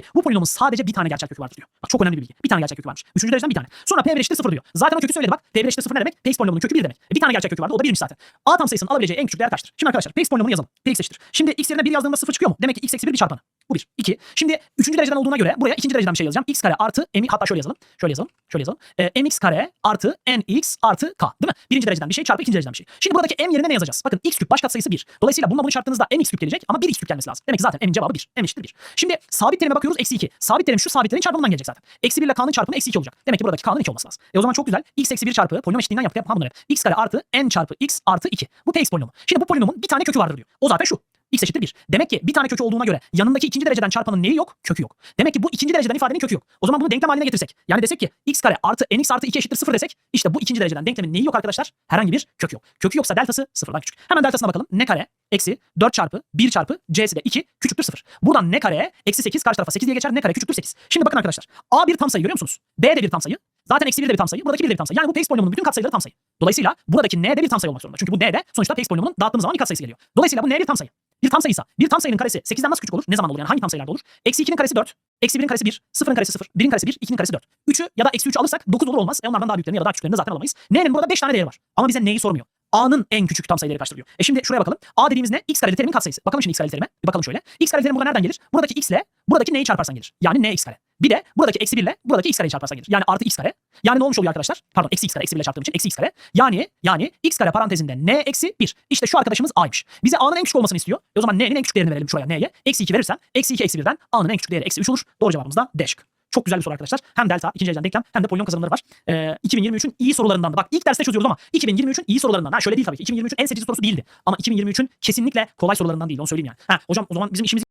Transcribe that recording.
ki bu polinomun sadece bir tane gerçek kökü vardır diyor. Bak çok önemli bir bilgi. Bir tane gerçek kökü varmış. Üçüncü dereceden bir tane. Sonra P1 eşittir 0 diyor. Zaten o kökü söyledi bak. P1 eşittir 0 ne demek? Px polinomunun kökü 1 demek. E, bir tane gerçek kökü vardı. O da 1'miş zaten. A tam sayısının alabileceği en küçük değer kaçtır? Şimdi arkadaşlar Px polinomunu yazalım. Px eşittir. Şimdi x yerine 1 yazdığımda 0 çıkıyor mu? Demek ki x eksi 1 bir çarpanı. Bu 1. 2. Şimdi üçüncü dereceden olduğuna göre buraya ikinci dereceden bir şey yazacağım. x kare artı m hatta şöyle yazalım. Şöyle yazalım. Şöyle yazalım. E, mx kare artı nx artı k. Değil mi? Birinci dereceden bir şey çarpı ikinci dereceden bir şey. Şimdi buradaki m yerine ne yazacağız? Bakın x küp baş katsayısı 1. Dolayısıyla bununla bunu çarptığınızda mx küp gelecek ama 1 x küp gelmesi lazım. Demek ki zaten m'in cevabı 1. m eşittir 1. Şimdi sabit terime bakıyoruz eksi 2. Sabit terim şu sabitlerin çarpımından gelecek zaten. Eksi 1 ile k'nın çarpımı eksi 2 olacak. Demek ki buradaki k'nın 2 olması lazım. E o zaman çok güzel. x eksi 1 çarpı polinom eşitliğinden yaptık. Yapma bunları. x kare artı n çarpı x artı 2. Bu px polinomu. Şimdi bu polinomun bir tane kökü vardır diyor. O zaten şu. X eşittir 1. Demek ki bir tane kökü olduğuna göre yanındaki ikinci dereceden çarpanın neyi yok? Kökü yok. Demek ki bu ikinci dereceden ifadenin kökü yok. O zaman bunu denklem haline getirsek. Yani desek ki x kare artı nx artı 2 eşittir 0 desek. işte bu ikinci dereceden denklemin neyi yok arkadaşlar? Herhangi bir kök yok. Kökü yoksa deltası sıfırdan küçük. Hemen deltasına bakalım. Ne kare eksi 4 çarpı 1 çarpı c'si de 2 küçüktür 0. Buradan ne kare eksi 8 karşı tarafa 8 diye geçer. Ne kare küçüktür 8. Şimdi bakın arkadaşlar. A bir tam sayı görüyor musunuz? B de bir tam sayı. Zaten eksi 1 de bir tam sayı. Buradaki 1 de bir tam sayı. Yani bu Px polinomunun bütün katsayıları tam sayı. Dolayısıyla buradaki n de bir tam sayı olmak zorunda. Çünkü bu n de sonuçta Px polinomunun dağıttığımız zaman bir katsayısı geliyor. Dolayısıyla bu n bir tam sayı. Bir tam sayıysa bir tam sayının karesi 8'den nasıl küçük olur? Ne zaman olur yani hangi tam sayılarda olur? Eksi 2'nin karesi 4. Eksi 1'in karesi 1. 0'ın karesi 0. 1'in karesi 1. 2'nin karesi 4. 3'ü ya da eksi 3'ü alırsak 9 olur olmaz. E onlardan daha büyüklerini ya da daha küçüklerini zaten alamayız. N'nin burada 5 tane değeri var. Ama bize neyi sormuyor? A'nın en küçük tam sayıları kaçtır diyor. E şimdi şuraya bakalım. A dediğimiz ne? X kareli terimin katsayısı. Bakalım şimdi X kareli terime. Bir bakalım şöyle. X kareli terim burada nereden gelir? Buradaki X ile buradaki neyi çarparsan gelir. Yani ne X kare. Bir de buradaki eksi 1 ile buradaki X kareyi çarparsan gelir. Yani artı X kare. Yani ne olmuş oluyor arkadaşlar? Pardon eksi X kare. Eksi 1 ile çarptığım için eksi X kare. Yani yani X kare parantezinde N eksi 1. İşte şu arkadaşımız A'ymış. Bize A'nın en küçük olmasını istiyor. E o zaman N'nin en küçük değerini verelim şuraya N'ye. Eksi 2 verirsem eksi 2 eksi 1'den A'nın en küçük değeri eksi 3 olur. Doğru cevabımız da D şıkkı. Çok güzel bir soru arkadaşlar. Hem delta, ikinci dereceden denklem hem de polinom kazanımları var. Ee, 2023'ün iyi sorularından da. Bak ilk derste çözüyoruz ama 2023'ün iyi sorularından. Ha şöyle değil tabii ki. 2023'ün en seçici sorusu değildi. Ama 2023'ün kesinlikle kolay sorularından değil. Onu söyleyeyim yani. Ha hocam o zaman bizim işimiz